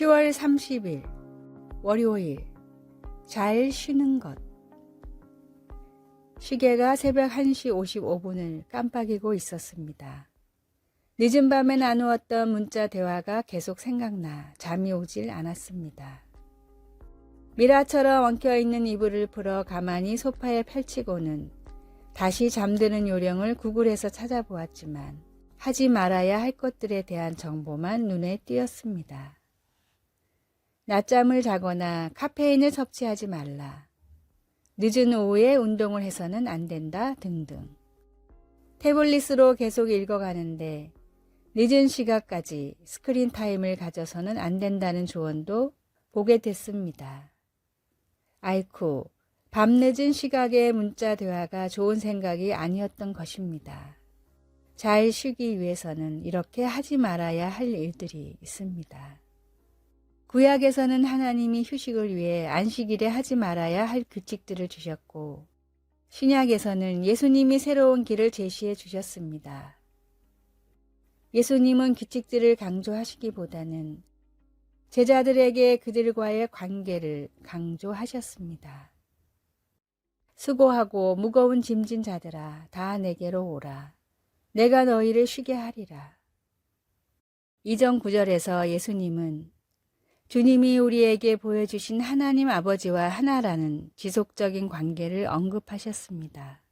(10월 30일) 월요일 잘 쉬는 것 시계가 새벽 1시 55분을 깜빡이고 있었습니다. 늦은 밤에 나누었던 문자 대화가 계속 생각나 잠이 오질 않았습니다. 미라처럼 엉켜있는 이불을 풀어 가만히 소파에 펼치고는 다시 잠드는 요령을 구글에서 찾아보았지만 하지 말아야 할 것들에 대한 정보만 눈에 띄었습니다. 낮잠을 자거나 카페인을 섭취하지 말라. 늦은 오후에 운동을 해서는 안 된다 등등. 태블릿으로 계속 읽어가는데 늦은 시각까지 스크린 타임을 가져서는 안 된다는 조언도 보게 됐습니다. 아이쿠, 밤늦은 시각에 문자 대화가 좋은 생각이 아니었던 것입니다. 잘 쉬기 위해서는 이렇게 하지 말아야 할 일들이 있습니다. 구약에서는 하나님이 휴식을 위해 안식일에 하지 말아야 할 규칙들을 주셨고, 신약에서는 예수님이 새로운 길을 제시해 주셨습니다. 예수님은 규칙들을 강조하시기보다는 제자들에게 그들과의 관계를 강조하셨습니다. 수고하고 무거운 짐진 자들아, 다 내게로 오라. 내가 너희를 쉬게 하리라. 이전 구절에서 예수님은 주님이 우리에게 보여주신 하나님 아버지와 하나라는 지속적인 관계를 언급하셨습니다.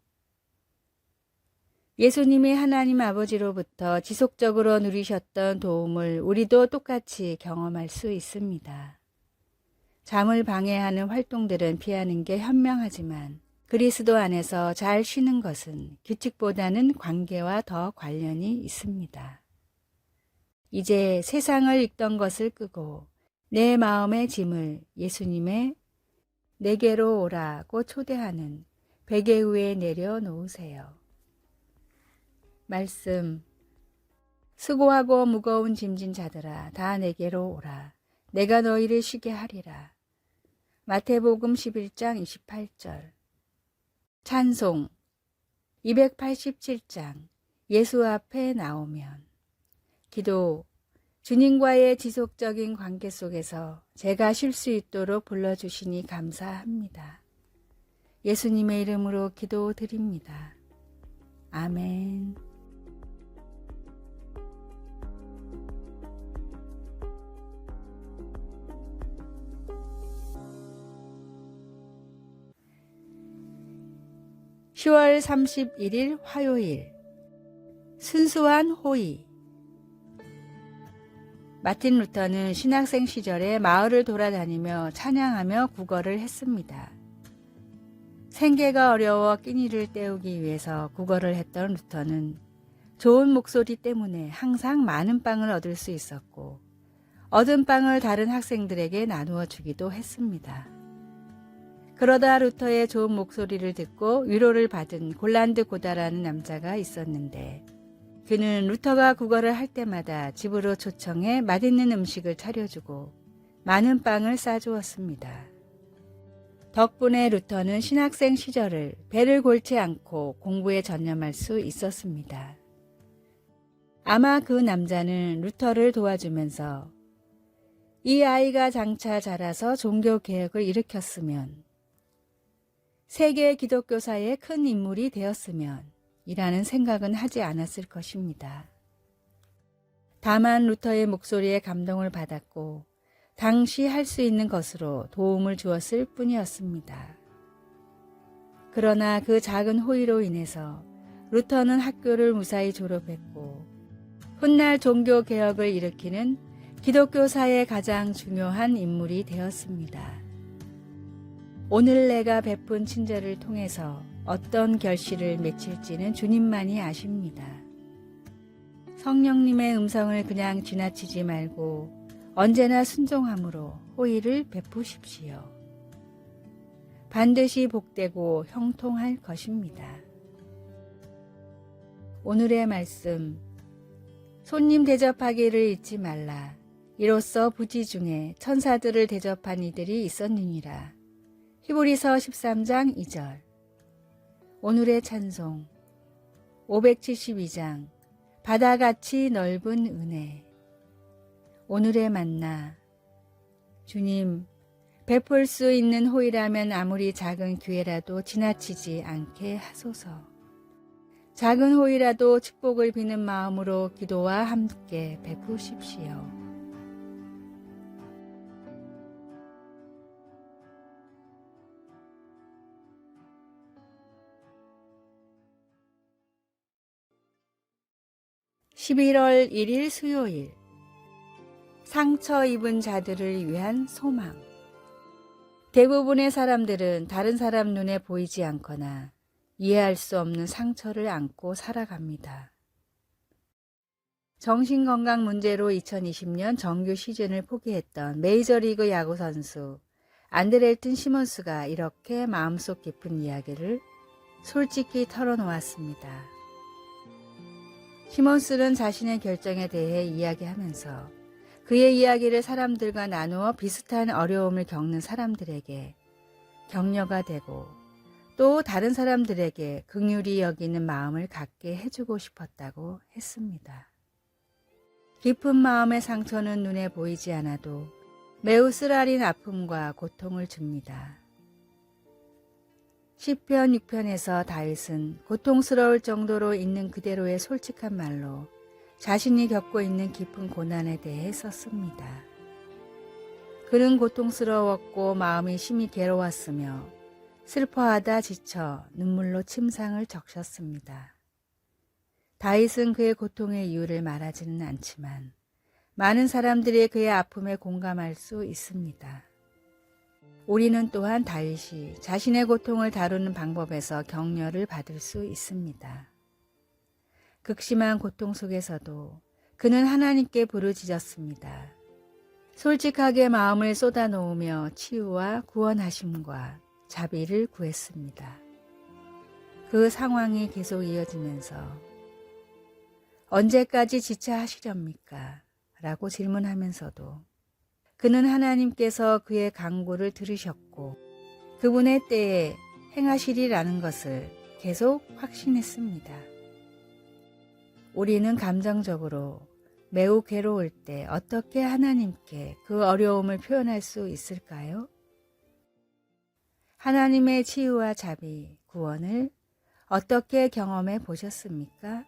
예수님이 하나님 아버지로부터 지속적으로 누리셨던 도움을 우리도 똑같이 경험할 수 있습니다. 잠을 방해하는 활동들은 피하는 게 현명하지만 그리스도 안에서 잘 쉬는 것은 규칙보다는 관계와 더 관련이 있습니다. 이제 세상을 읽던 것을 끄고 내 마음의 짐을 예수님의 내게로 오라고 초대하는 베개 위에 내려놓으세요. 말씀 수고하고 무거운 짐진 자들아 다 내게로 오라 내가 너희를 쉬게 하리라. 마태복음 11장 28절 찬송 287장 예수 앞에 나오면 기도 주님과의 지속적인 관계 속에서 제가 쉴 수 있도록 불러주시니 감사합니다. 예수님의 이름으로 기도드립니다. 아멘. (10월 31일) 화요일 순수한 호의 마틴 루터는 신학생 시절에 마을을 돌아다니며 찬양하며 국어를 했습니다. 생계가 어려워 끼니를 때우기 위해서 국어를 했던 루터는 좋은 목소리 때문에 항상 많은 빵을 얻을 수 있었고 얻은 빵을 다른 학생들에게 나누어 주기도 했습니다. 그러다 루터의 좋은 목소리를 듣고 위로를 받은 골란드 고다라는 남자가 있었는데 그는 루터가 국어를 할 때마다 집으로 초청해 맛있는 음식을 차려주고 많은 빵을 싸주었습니다. 덕분에 루터는 신학생 시절을 배를 골지 않고 공부에 전념할 수 있었습니다. 아마 그 남자는 루터를 도와주면서 이 아이가 장차 자라서 종교 개혁을 일으켰으면 세계 기독교사의 큰 인물이 되었으면 이라는 생각은 하지 않았을 것입니다. 다만 루터의 목소리에 감동을 받았고 당시 할 수 있는 것으로 도움을 주었을 뿐이었습니다. 그러나 그 작은 호의로 인해서 루터는 학교를 무사히 졸업했고 훗날 종교 개혁을 일으키는 기독교사의 가장 중요한 인물이 되었습니다. 오늘 내가 베푼 친절을 통해서 어떤 결실을 맺힐지는 주님만이 아십니다. 성령님의 음성을 그냥 지나치지 말고 언제나 순종함으로 호의를 베푸십시오. 반드시 복되고 형통할 것입니다. 오늘의 말씀 손님 대접하기를 잊지 말라. 이로써 부지 중에 천사들을 대접한 이들이 있었느니라. 히브리서 13장 2절. 오늘의 찬송. 572장. 바다같이 넓은 은혜. 오늘의 만나. 주님 베풀 수 있는 호의라면 아무리 작은 기회라도 지나치지 않게 하소서. 작은 호의라도 축복을 비는 마음으로 기도와 함께 베푸십시오. (11월 1일) 수요일 상처 입은 자들을 위한 소망 대부분의 사람들은 다른 사람 눈에 보이지 않거나 이해할 수 없는 상처를 안고 살아갑니다. 정신건강 문제로 2020년 정규 시즌을 포기했던 메이저리그 야구 선수 안드렐튼 시몬스가 이렇게 마음속 깊은 이야기를 솔직히 털어놓았습니다. 시몬스는 자신의 결정에 대해 이야기하면서 그의 이야기를 사람들과 나누어 비슷한 어려움을 겪는 사람들에게 격려가 되고 또 다른 사람들에게 긍휼히 여기는 마음을 갖게 해주고 싶었다고 했습니다. 깊은 마음의 상처는 눈에 보이지 않아도 매우 쓰라린 아픔과 고통을 줍니다. 시편 6편에서 다윗은 고통스러울 정도로 있는 그대로의 솔직한 말로 자신이 겪고 있는 깊은 고난에 대해 썼습니다. 그는 고통스러웠고 마음이 심히 괴로웠으며 슬퍼하다 지쳐 눈물로 침상을 적셨습니다. 다윗은 그의 고통의 이유를 말하지는 않지만 많은 사람들이 그의 아픔에 공감할 수 있습니다. 우리는 또한 다윗이 자신의 고통을 다루는 방법에서 격려를 받을 수 있습니다. 극심한 고통 속에서도 그는 하나님께 부르짖었습니다. 솔직하게 마음을 쏟아놓으며 치유와 구원하심과 자비를 구했습니다. 그 상황이 계속 이어지면서 언제까지 지체하시렵니까? 라고 질문하면서도 그는 하나님께서 그의 강구를 들으셨고 그분의 때에 행하시리라는 것을 계속 확신했습니다. 우리는 감정적으로 매우 괴로울 때 어떻게 하나님께 그 어려움을 표현할 수 있을까요? 하나님의 치유와 자비, 구원을 어떻게 경험해 보셨습니까?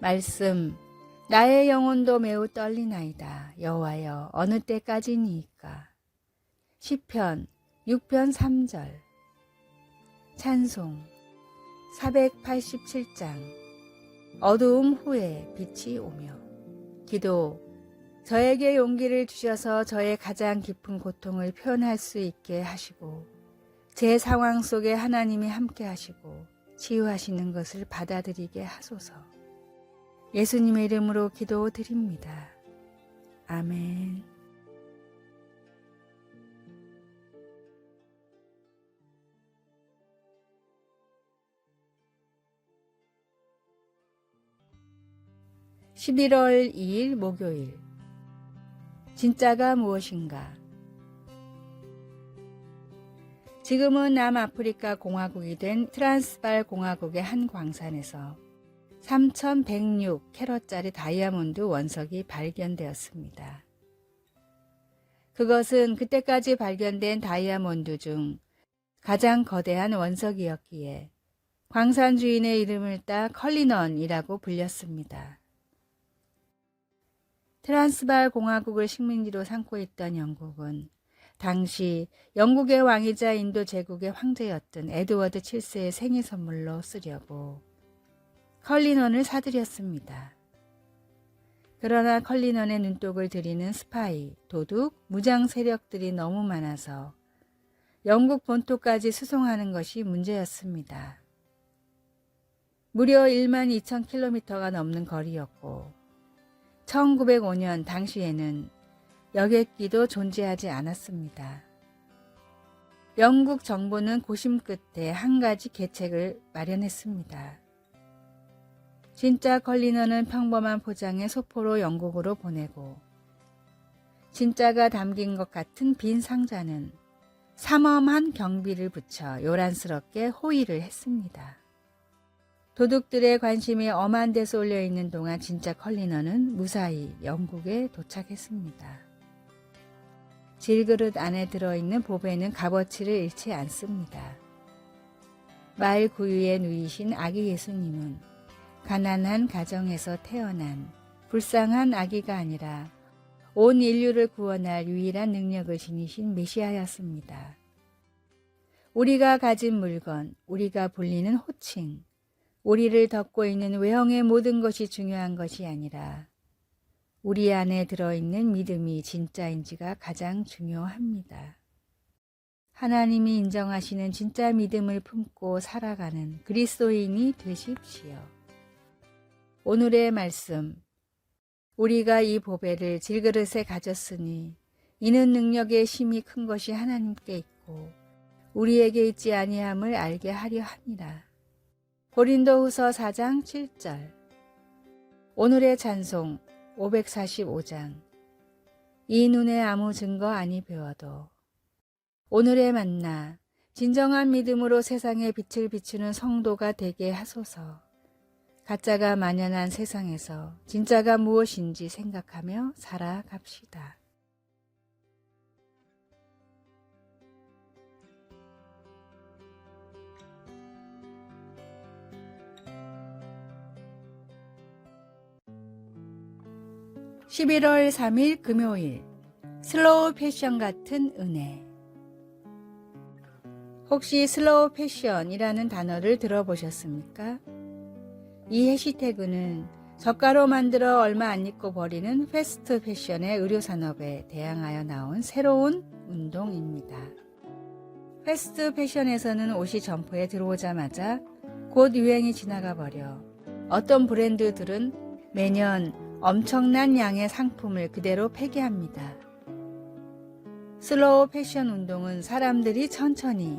말씀, 나의 영혼도 매우 떨리나이다. 여호와여, 어느 때까지니이까? 시편 6편 3절 찬송 487장 어두움 후에 빛이 오며 기도 저에게 용기를 주셔서 저의 가장 깊은 고통을 표현할 수 있게 하시고 제 상황 속에 하나님이 함께 하시고 치유하시는 것을 받아들이게 하소서. 예수님의 이름으로 기도드립니다. 아멘. 11월 2일 목요일 진짜가 무엇인가? 지금은 남아프리카 공화국이 된 트란스발 공화국의 한 광산에서 3,106 캐럿짜리 다이아몬드 원석이 발견되었습니다. 그것은 그때까지 발견된 다이아몬드 중 가장 거대한 원석이었기에 광산 주인의 이름을 따 컬리넌이라고 불렸습니다. 트란스발 공화국을 식민지로 삼고 있던 영국은 당시 영국의 왕이자 인도 제국의 황제였던 에드워드 7세의 생일 선물로 쓰려고 컬리넌을 사들였습니다. 그러나 컬리넌의 눈독을 들이는 스파이, 도둑, 무장 세력들이 너무 많아서 영국 본토까지 수송하는 것이 문제였습니다. 무려 1만 2천 킬로미터가 넘는 거리였고 1905년 당시에는 여객기도 존재하지 않았습니다. 영국 정부는 고심 끝에 한 가지 계책을 마련했습니다. 진짜 컬리너는 평범한 포장의 소포로 영국으로 보내고 진짜가 담긴 것 같은 빈 상자는 삼엄한 경비를 붙여 요란스럽게 호의를 했습니다. 도둑들의 관심이 엄한 데 쏠려 있는 동안 진짜 컬리너는 무사히 영국에 도착했습니다. 질그릇 안에 들어있는 보배는 값어치를 잃지 않습니다. 말 구유에 누이신 아기 예수님은 가난한 가정에서 태어난 불쌍한 아기가 아니라 온 인류를 구원할 유일한 능력을 지니신 메시아였습니다. 우리가 가진 물건, 우리가 불리는 호칭, 우리를 덮고 있는 외형의 모든 것이 중요한 것이 아니라 우리 안에 들어있는 믿음이 진짜인지가 가장 중요합니다. 하나님이 인정하시는 진짜 믿음을 품고 살아가는 그리스도인이 되십시오. 오늘의 말씀. 우리가 이 보배를 질그릇에 가졌으니 이는 능력의 힘이 큰 것이 하나님께 있고 우리에게 있지 아니함을 알게 하려 함이라. 고린도후서 4장 7절. 오늘의 찬송 545장. 이 눈에 아무 증거 아니 배워도 오늘의 만나 진정한 믿음으로 세상에 빛을 비추는 성도가 되게 하소서. 가짜가 만연한 세상에서 진짜가 무엇인지 생각하며 살아갑시다. (11월 3일) 금요일 슬로우 패션 같은 은혜 혹시 슬로우 패션이라는 단어를 들어보셨습니까? 이 해시태그는 저가로 만들어 얼마 안 입고 버리는 패스트 패션의 의료 산업에 대항하여 나온 새로운 운동입니다. 패스트 패션에서는 옷이 점포에 들어오자마자 곧 유행이 지나가 버려 어떤 브랜드들은 매년 엄청난 양의 상품을 그대로 폐기합니다. 슬로우 패션 운동은 사람들이 천천히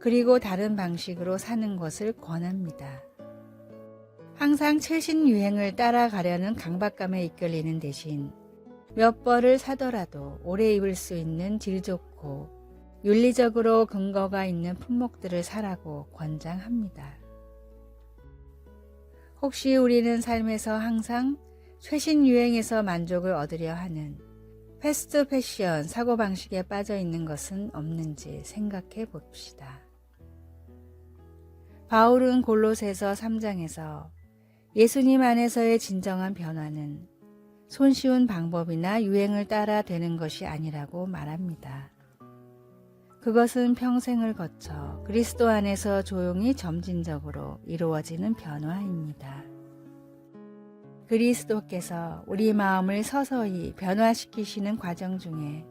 그리고 다른 방식으로 사는 것을 권합니다. 항상 최신 유행을 따라가려는 강박감에 이끌리는 대신 몇 벌을 사더라도 오래 입을 수 있는 질 좋고 윤리적으로 근거가 있는 품목들을 사라고 권장합니다. 혹시 우리는 삶에서 항상 최신 유행에서 만족을 얻으려 하는 패스트 패션 사고방식에 빠져 있는 것은 없는지 생각해 봅시다. 바울은 골로새서 3장에서 예수님 안에서의 진정한 변화는 손쉬운 방법이나 유행을 따라 되는 것이 아니라고 말합니다. 그것은 평생을 거쳐 그리스도 안에서 조용히 점진적으로 이루어지는 변화입니다. 그리스도께서 우리 마음을 서서히 변화시키시는 과정 중에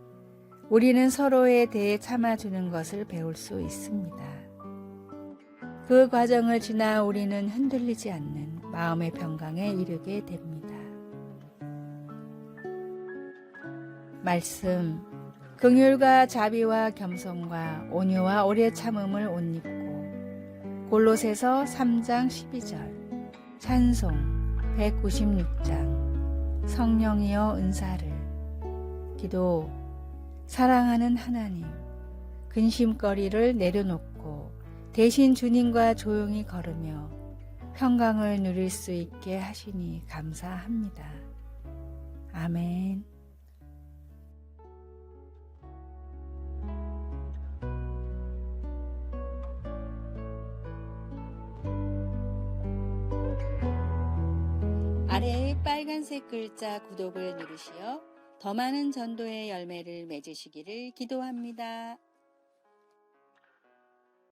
우리는 서로에 대해 참아주는 것을 배울 수 있습니다. 그 과정을 지나 우리는 흔들리지 않는 마음의 평강에 이르게 됩니다. 말씀. 긍휼과 자비와 겸손과 온유와 오래 참음을 옷 입고 골로새서 3장 12절. 찬송 196장. 성령이여 은사를. 기도. 사랑하는 하나님 근심거리를 내려놓고 대신 주님과 조용히 걸으며 평강을 누릴 수 있게 하시니 감사합니다. 아멘. 아래의 빨간색 글자 구독을 누르시어 더 많은 전도의 열매를 맺으시기를 기도합니다.